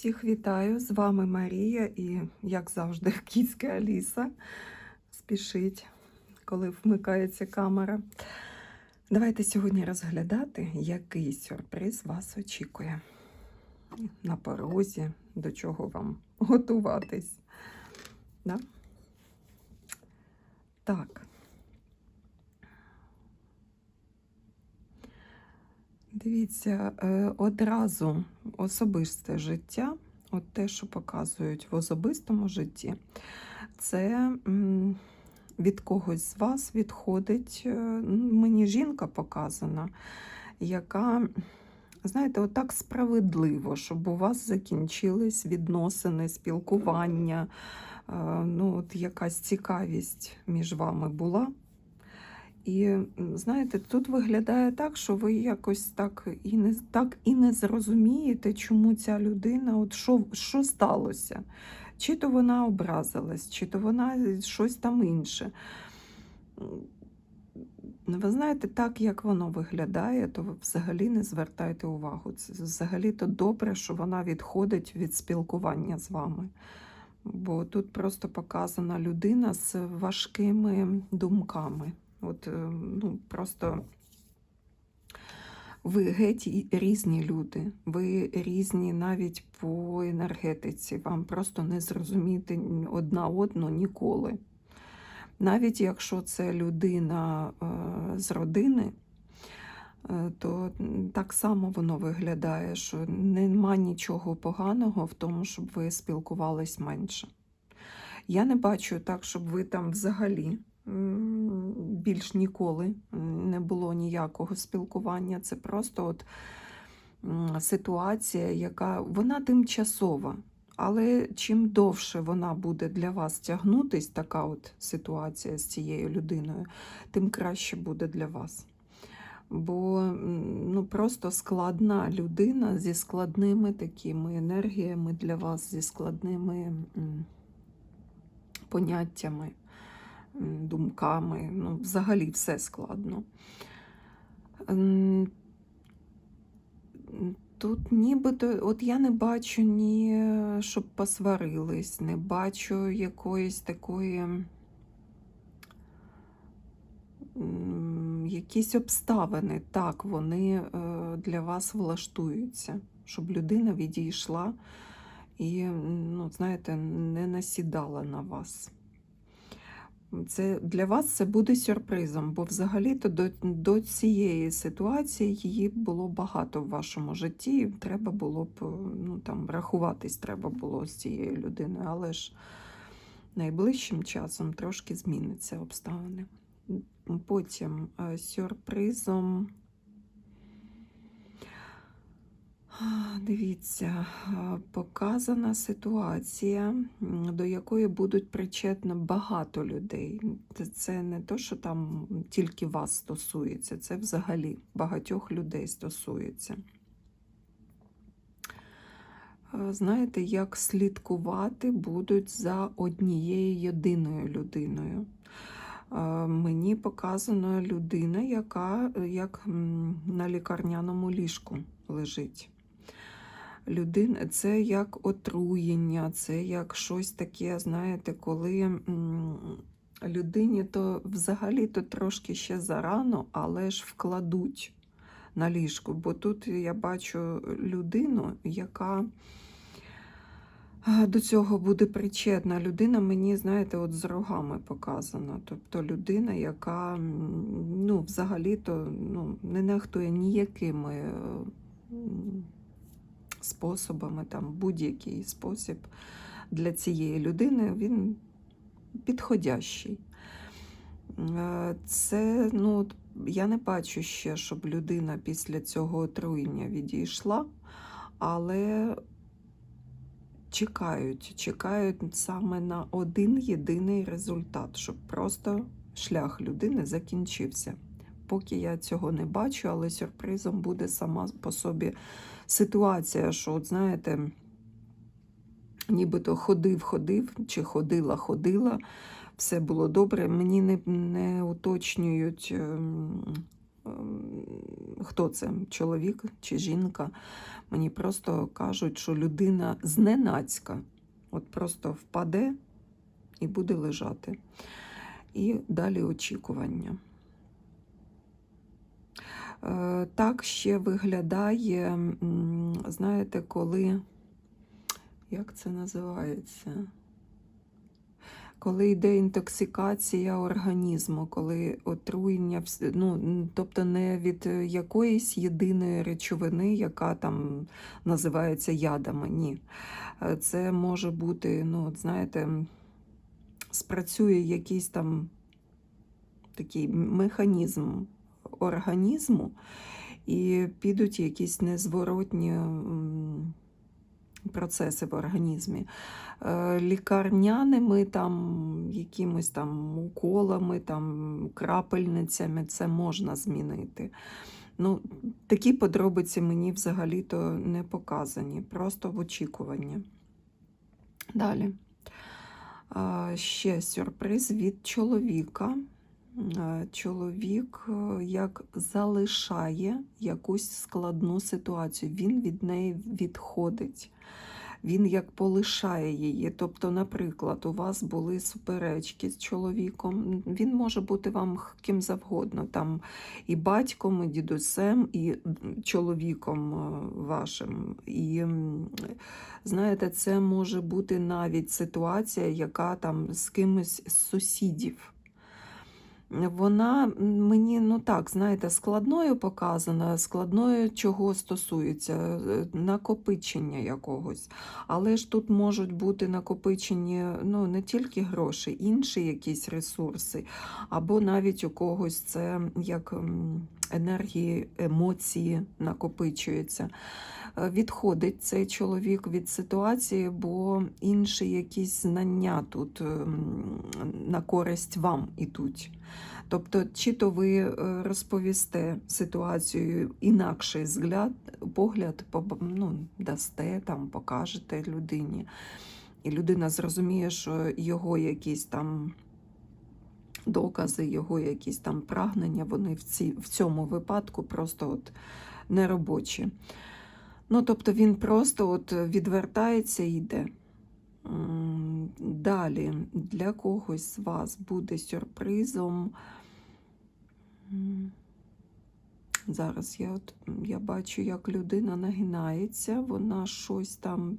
Всіх вітаю! З вами Марія і, як завжди, кіцька Аліса. Спішить, коли вмикається камера. Давайте сьогодні розглядати, який сюрприз вас очікує на порозі, до чого вам готуватись. Да? Так. Дивіться, е, одразу особисте життя, от те, що показують в особистому житті, це від когось з вас відходить. е, Мені жінка показана, яка, знаєте, отак справедливо, щоб у вас закінчились відносини, спілкування, е, ну, от якась цікавість між вами була. І знаєте, тут виглядає так, що ви якось так і не так і не зрозумієте, чому ця людина, от що, що сталося. Чи то вона образилась, чи то вона щось там інше. Ви знаєте, так як воно виглядає, то ви взагалі не звертайте увагу. Це взагалі то добре, що вона відходить від спілкування з вами. Бо тут просто показана людина з важкими думками. От, е, ну, просто ви геть різні люди, ви різні навіть по енергетиці. Вам просто не зрозуміти одна одну ніколи. Навіть якщо це людина е, з родини, е, то так само воно виглядає, що нема нічого поганого в тому, щоб ви спілкувались менше. Я не бачу так, щоб ви там взагалі більш ніколи не було ніякого спілкування. Це просто от ситуація, яка вона тимчасова. Але чим довше вона буде для вас тягнутись, така от ситуація з цією людиною, тим краще буде для вас. Бо ну, просто складна людина зі складними такими енергіями для вас, зі складними поняттями, думками. Ну, взагалі все складно. Тут нібито, от я не бачу ні, щоб посварились, не бачу якоїсь такої. Якісь обставини, так, вони е, для вас влаштуються, щоб людина відійшла і, ну, знаєте, не насідала на вас. Це для вас це буде сюрпризом, бо взагалі-то до, до цієї ситуації її було багато в вашому житті. Треба було б ну, там, рахуватись треба було з цією людиною, але ж найближчим часом трошки зміниться обставини. Потім е, сюрпризом. А, Дивіться, показана ситуація, до якої будуть причетно багато людей. Це- не то, що там тільки вас стосується, це взагалі багатьох людей стосується. Знаєте, як слідкувати будуть за однією єдиною людиною. Мені показана людина, яка як на лікарняному ліжку лежить. Людина, це як отруєння, це як щось таке, знаєте, коли людині то взагалі то трошки ще зарано, але ж вкладуть на ліжку. Бо тут я бачу людину, яка до цього буде причетна. Людина мені, знаєте, от з рогами показана. Тобто людина, яка ну, взагалі-то ну, не нехтує ніякими. Способами, там будь-який спосіб для цієї людини він підходящий. Е, Це, ну, я не бачу ще, щоб людина після цього отруєння відійшла, але чекають, чекають саме на один єдиний результат, щоб просто шлях людини закінчився. Поки я цього не бачу, але сюрпризом буде сама по собі ситуація, що, от знаєте, нібито ходив, ходив, чи ходила, ходила, все було добре. Мені не, не уточнюють ем, ем, хто це, чоловік чи жінка. Мені просто кажуть, що людина зненацька, от просто впаде і буде лежати. І далі очікування. Е, Так ще виглядає, знаєте, коли, як це називається? Коли йде інтоксикація організму, коли отруєння, ну, тобто не від е, якоїсь єдиної речовини, яка там називається ядами, ні. Е, Це може бути, ну, знаєте, спрацює якийсь там такий механізм організму, і підуть якісь незворотні процеси в організмі. Е, Лікарняними там, якимось там уколами, там, крапельницями це можна змінити. Ну, такі подробиці мені взагалі-то не показані, просто в очікуванні. Далі. Ще сюрприз від чоловіка. Е, Чоловік е, як залишає якусь складну ситуацію, він від неї відходить. Він як полишає її. Тобто, наприклад, у вас були суперечки з чоловіком. Він може бути вам ким завгодно, там і батьком, і дідусем, і чоловіком е, вашим. І знаєте, це може бути навіть ситуація, яка там з кимось з сусідів. Вона мені, ну так, знаєте, складною показана, складною чого стосується, е, накопичення якогось. Але ж тут можуть бути накопичені ну, не тільки гроші, інші якісь ресурси, або навіть у когось це як енергії, емоції накопичуються. Е, Відходить цей чоловік від ситуації, бо інші якісь знання тут ем, на користь вам ідуть. Тобто, чи то ви е, розповісте ситуацію інакший взгляд, погляд, ну, дасте, там, покажете людині, і людина зрозуміє, що його якісь там докази, його якісь там прагнення, вони в, ці, в цьому випадку просто от неробочі. Ну, тобто він просто от відвертається і йде. Далі для когось з вас буде сюрпризом. Зараз я, от, я бачу, як людина нагинається, вона щось там,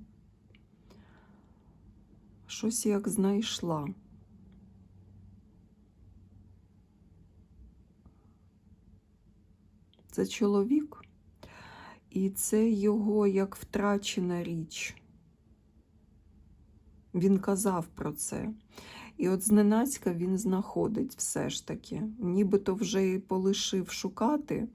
щось як знайшла. Це чоловік, і це його як втрачена річ. Він казав про це. І от зненацька він знаходить все ж таки. Нібито вже і полишив шукати,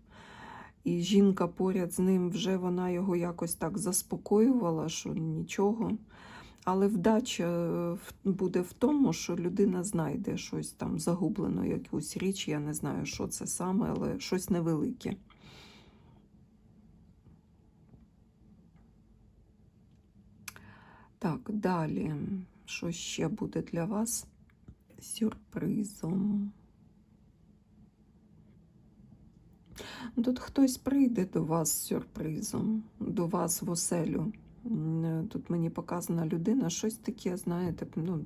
і жінка поряд з ним вже вона його якось так заспокоювала, що нічого. Але вдача е, буде в тому, що людина знайде щось там загублену, якусь річ, я не знаю, що це саме, але щось невелике. Так, далі. Що ще буде для вас сюрпризом? Тут хтось прийде до вас з сюрпризом, до вас в оселю. Е, Тут мені показана людина, щось таке, знаєте, ну,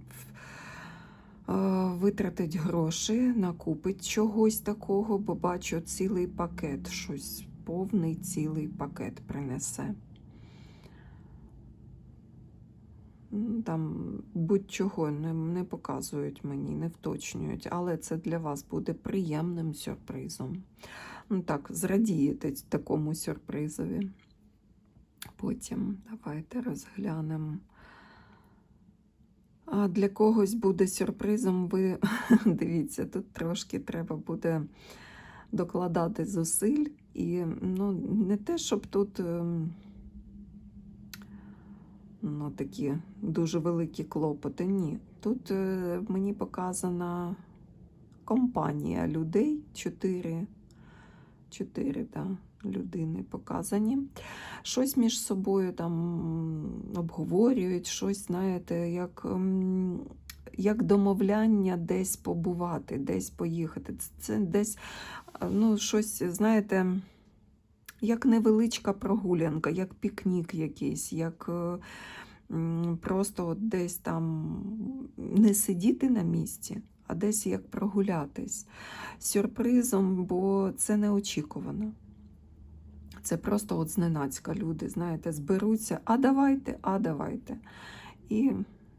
витратить гроші, накупить чогось такого, бо бачу цілий пакет, щось повний цілий пакет принесе. Там будь-чого не, не показують мені, не вточнюють, але це для вас буде приємним сюрпризом. Ну так, зрадієте такому сюрпризові. Потім давайте розглянемо. А для когось буде сюрпризом, ви дивіться, тут трошки треба буде докладати зусиль. І ну, не те, щоб тут. ем, ну, такі дуже великі клопоти. Ні. Тут е, мені показана компанія людей, чотири, чотири да, людини показані. Щось між собою там обговорюють, щось, знаєте, як як домовляння десь побувати, десь поїхати. Це, це десь е, ну, щось, знаєте, як невеличка прогулянка, як пікнік якийсь, як е, просто от десь там не сидіти на місці, а десь як прогулятись сюрпризом, бо це неочікувано. Це просто от зненацька люди, знаєте, зберуться, а давайте, а давайте. І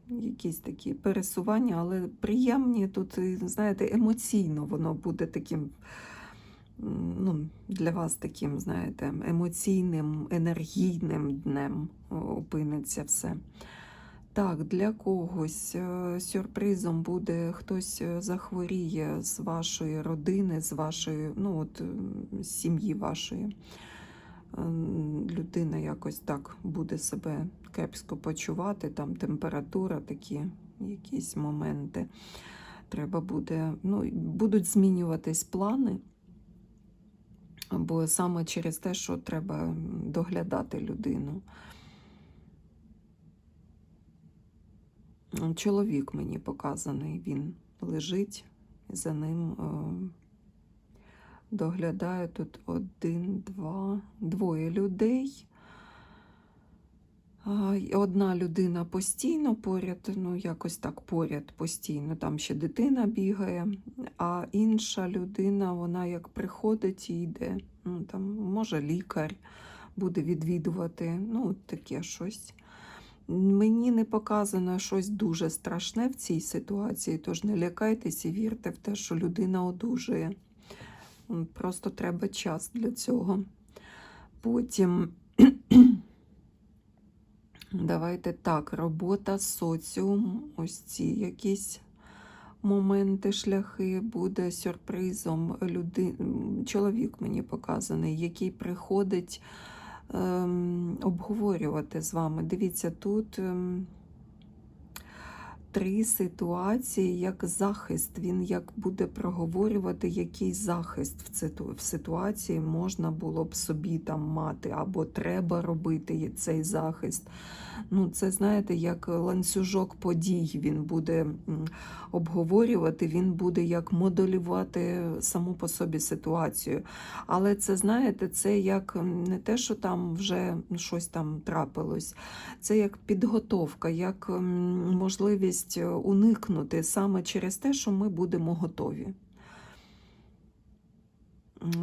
якісь такі пересування, але приємні тут, знаєте, емоційно воно буде таким, ну, для вас таким, знаєте, емоційним, енергійним днем опиниться все. Так, для когось е, сюрпризом буде хтось е, захворіє з вашої родини, з вашої, ну от сім'ї вашої. Людина якось так буде себе кепсько почувати, там температура, такі якісь моменти. Треба буде, ну, будуть змінюватись плани, бо саме через те, що треба доглядати людину. Чоловік мені показаний, він лежить, за ним доглядає тут один, два, двоє людей. Одна людина постійно поряд, ну якось так поряд постійно, там ще дитина бігає, а інша людина, вона як приходить і йде. Ну, там, може, лікар буде відвідувати, ну, таке щось. Мені не показано щось дуже страшне в цій ситуації, тож не лякайтесь і вірте в те, що людина одужує. Просто треба час для цього. Потім давайте так, робота, соціум, ось ці якісь моменти, шляхи буде сюрпризом. Люди... Чоловік мені показаний, який приходить ем, обговорювати з вами. Дивіться, тут ем, три ситуації, як захист. Він як буде проговорювати, який захист в, ситуації можна було б собі там мати, або треба робити цей захист. Ну, це знаєте, як ланцюжок подій він буде обговорювати, він буде як моделювати саму по собі ситуацію. Але це, знаєте, це як не те, що там вже щось там трапилось, це як підготовка, як м, можливість е, уникнути саме через те, що ми будемо готові.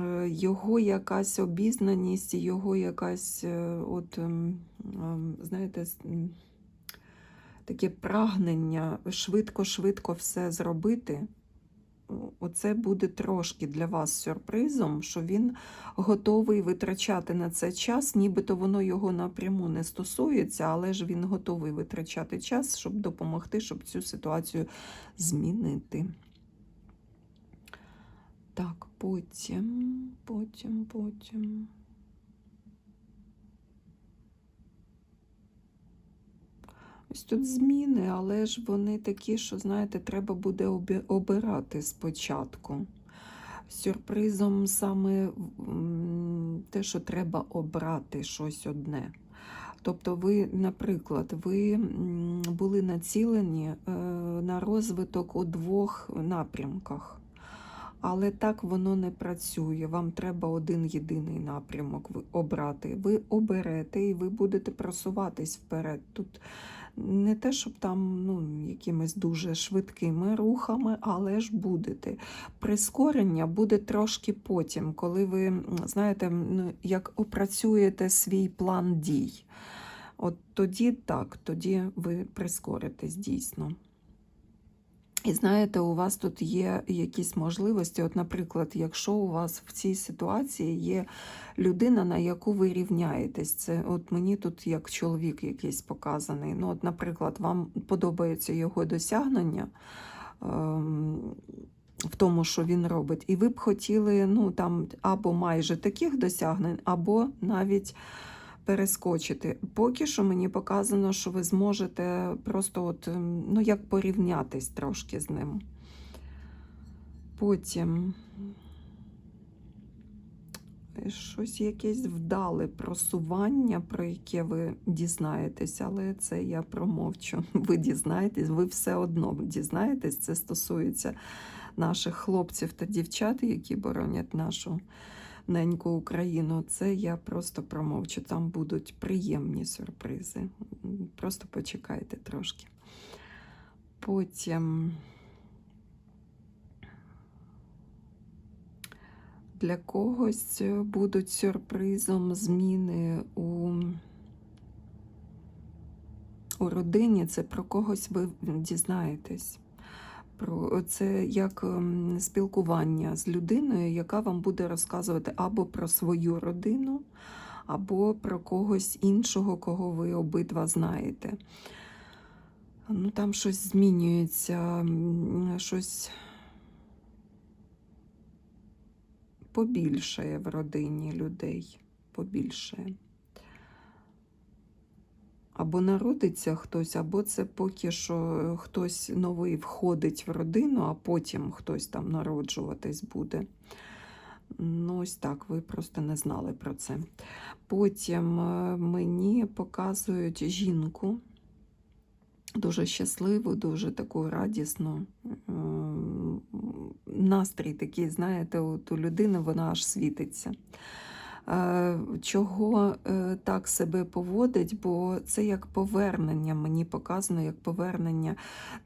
Е, Його якась обізнаність, його якась, е, от, ем, ем, знаєте, таке прагнення швидко-швидко все зробити. Оце буде трошки для вас сюрпризом, що він готовий витрачати на це час, нібито воно його напряму не стосується, але ж він готовий витрачати час, щоб допомогти, щоб цю ситуацію змінити. Так, потім, потім, потім. Ось тут зміни, але ж вони такі, що, знаєте, треба буде обирати спочатку. Сюрпризом саме те, що треба обрати щось одне. Тобто, ви, наприклад, ви були націлені е, на розвиток у двох напрямках. Але так воно не працює. Вам треба один єдиний напрямок обрати. Ви оберете і ви будете просуватись вперед. Тут не те, щоб там ну, якимись дуже швидкими рухами, але ж будете. Прискорення буде трошки потім, коли ви, знаєте, ну, як опрацюєте свій план дій. От тоді так, тоді ви прискоритесь дійсно. І знаєте, у вас тут є якісь можливості. От, наприклад, якщо у вас в цій ситуації є людина, на яку ви рівняєтесь, це от мені тут як чоловік якийсь показаний. Ну, от, наприклад, вам подобається його досягнення. ем, В тому, що він робить, і ви б хотіли ну там або майже таких досягнень, або навіть перескочити. Поки що мені показано, що ви зможете просто от, ем, ну, як порівнятись трошки з ним. Потім щось якесь вдале просування, про яке ви дізнаєтесь, але це я промовчу. Ви дізнаєтесь, ви все одно дізнаєтесь. Це стосується наших хлопців та дівчат, які боронять нашу неньку Україну. Це я просто промовчу. Там будуть приємні сюрпризи. Просто почекайте трошки. Потім. Для когось будуть сюрпризом зміни у, у родині. Це про когось ви дізнаєтесь. Про це як ем, спілкування з людиною, яка вам буде розказувати або про свою родину, або про когось іншого, кого ви обидва знаєте. Ну, Там щось змінюється, щось побільшає в родині людей. Побільшає. Або народиться хтось, або це поки що хтось новий входить в родину, а потім хтось там народжуватись буде. Ну, ось так, ви просто не знали про це. Потім е, мені показують жінку, дуже щасливу, дуже таку радісну. Е, Настрій такий, знаєте, от у людини вона аж світиться. Чого е, так себе поводить, бо це як повернення, мені показано, як повернення.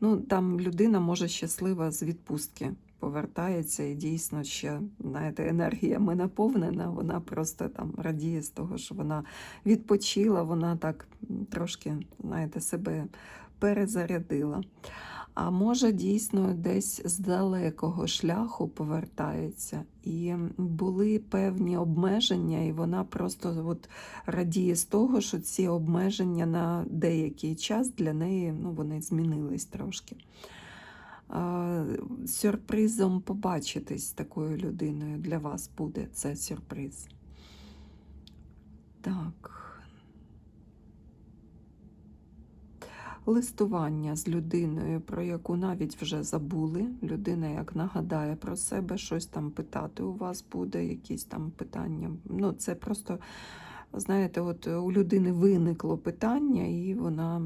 Ну, Там людина може щаслива з відпустки повертається і дійсно ще знаєте, енергіями наповнена, вона просто там радіє з того, що вона відпочила, вона так трошки знаєте, себе перезарядила. А може, дійсно десь з далекого шляху повертається, і були певні обмеження, і вона просто от радіє з того, що ці обмеження на деякий час для неї ну, вони змінились трошки. Сюрпризом побачитись такою людиною для вас буде це сюрприз. Так. Листування з людиною, про яку навіть вже забули. Людина, як нагадає про себе, щось там питати у вас буде, якісь там питання. Ну, це просто, знаєте, от у людини виникло питання, і вона.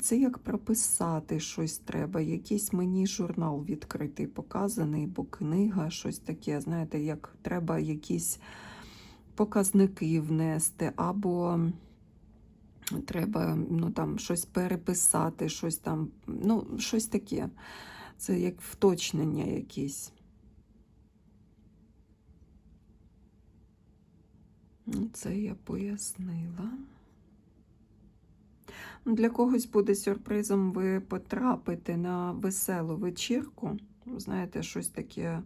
Це як прописати щось треба, якийсь мені журнал відкритий, показаний, бо книга, щось таке, знаєте, як треба якісь показники внести, або треба ну, там, щось переписати, щось там, ну, щось таке. Це як вточнення якісь. Ну, це я пояснила. Ну, для когось буде сюрпризом, ви потрапите на веселу вечірку. Знаєте, щось таке,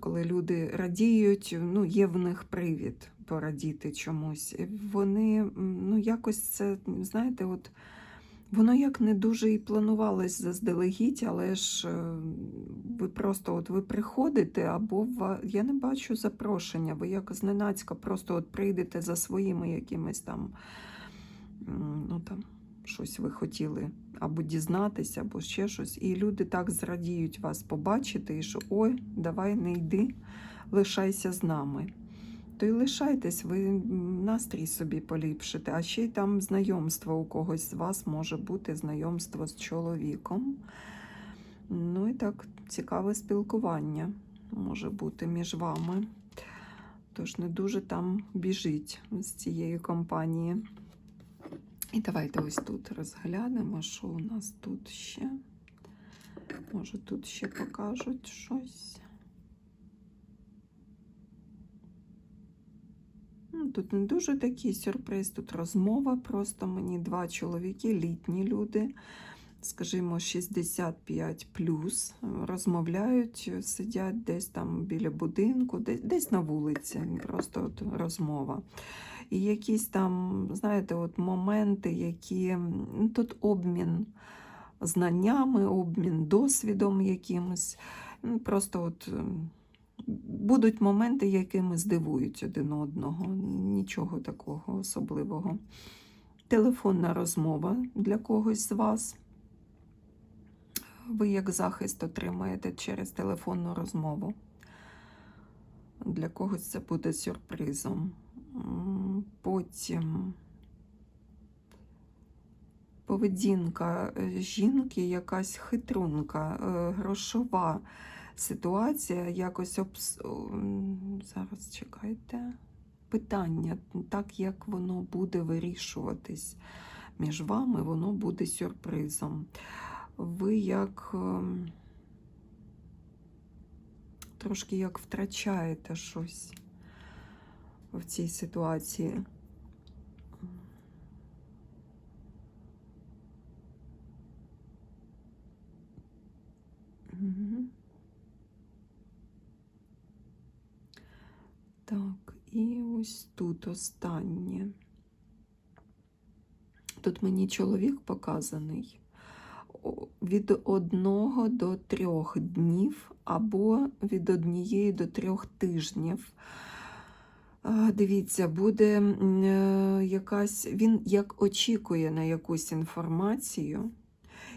коли люди радіють, ну, є в них привід порадіти чомусь. Вони ну, якось це, знаєте, от воно як не дуже і планувалось заздалегідь, але ж е, ви просто от ви приходите, або я не бачу запрошення, ви як зненацька просто от прийдете за своїми якимись там, ну там. Щось ви хотіли або дізнатися, або ще щось. І люди так зрадіють вас побачити, і що ой, давай не йди, лишайся з нами то й лишайтесь, ви настрій собі поліпшите, а ще й там знайомство у когось з вас може бути знайомство з чоловіком. Ну і так, цікаве спілкування може бути між вами. Тож не дуже там біжить з цієї компанії. І давайте ось тут розглянемо, що у нас тут ще. Може, тут ще покажуть щось. Ну, тут не дуже такий сюрприз, тут розмова. Просто мені два чоловіки, літні люди, скажімо, 65 плюс, розмовляють, сидять десь там біля будинку, десь десь на вулиці. Просто от розмова. І якісь там, знаєте, от моменти, які ну, тут обмін знаннями, обмін досвідом якимось. Ну, Просто от будуть моменти, якими здивують один одного. Нічого такого особливого. Телефонна розмова для когось з вас. Ви як захист отримаєте через телефонну розмову. Для когось це буде сюрпризом. Потім поведінка е, жінки, якась хитрунка, е, грошова ситуація, якось обс... зараз чекайте. Питання, так як воно буде вирішуватись між вами, воно буде сюрпризом. Ви як ем, трошки як втрачаєте щось в цій ситуації. Так, і ось тут останнє. Тут мені чоловік показаний від одного до трьох днів або від однієї до трьох тижнів. Дивіться, буде е, якась, він як очікує на якусь інформацію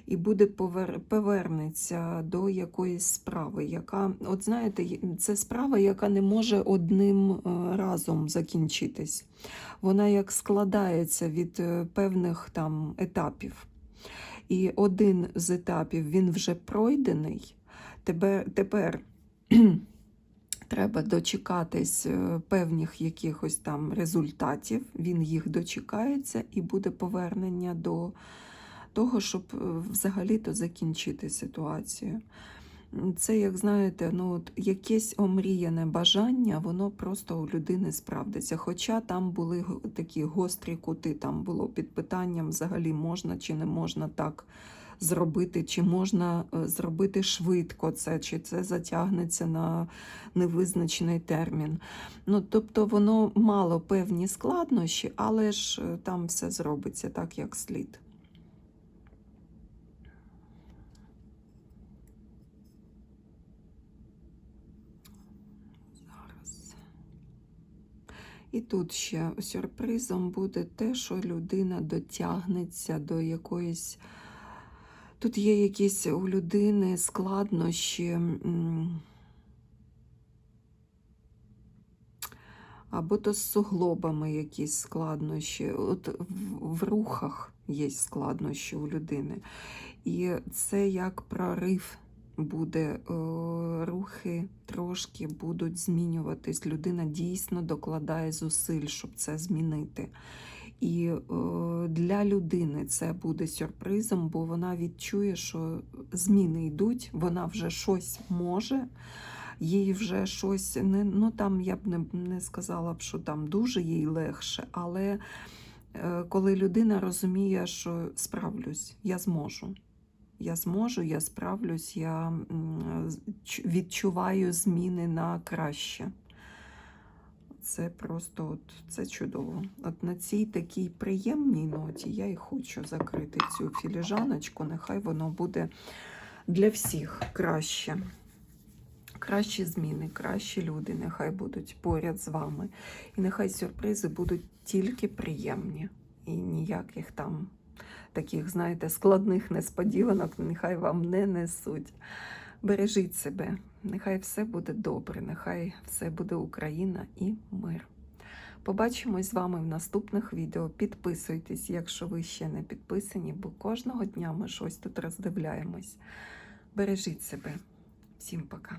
і буде повер, повернеться до якоїсь справи, яка, от знаєте, це справа, яка не може одним е, разом закінчитись. Вона як складається від е, певних там етапів. І один з етапів він вже пройдений. Тебе, тепер треба дочекатись е, певних якихось там результатів. Він їх дочекається і буде повернення до того, щоб е, взагалі-то закінчити ситуацію. Це, як знаєте, ну от якесь омріяне бажання, воно просто у людини справдиться. Хоча там були такі гострі кути, там було під питанням взагалі можна чи не можна так зробити, чи можна е, зробити швидко це, чи це затягнеться на невизначений термін. Ну, тобто воно мало певні складнощі, але ж е, там все зробиться так, як слід. І тут ще сюрпризом буде те, що людина дотягнеться до якоїсь. Тут є якісь у людини складнощі. Або то з суглобами якісь складнощі. От в, рухах є складнощі у людини. І це як прорив буде, е, рухи трошки будуть змінюватись. Людина дійсно докладає зусиль, щоб це змінити. І е, для людини це буде сюрпризом, бо вона відчує, що зміни йдуть, вона вже щось може. Їй вже щось не ну там я б не, не сказала б, що там дуже їй легше, але е, коли людина розуміє, що справлюсь, я зможу. Я зможу, я справлюсь, я відчуваю зміни на краще. Це просто от, це чудово. От на цій такій приємній ноті я і хочу закрити цю філіжаночку. Нехай воно буде для всіх краще. Кращі зміни, кращі люди нехай будуть поряд з вами. І нехай сюрпризи будуть тільки приємні. І ніяких там таких, знаєте, складних несподіванок нехай вам не несуть. Бережіть себе, нехай все буде добре, нехай все буде Україна і мир. Побачимось з вами в наступних відео. Підписуйтесь, якщо ви ще не підписані, бо кожного дня ми щось тут роздивляємось. Бережіть себе. Всім пока.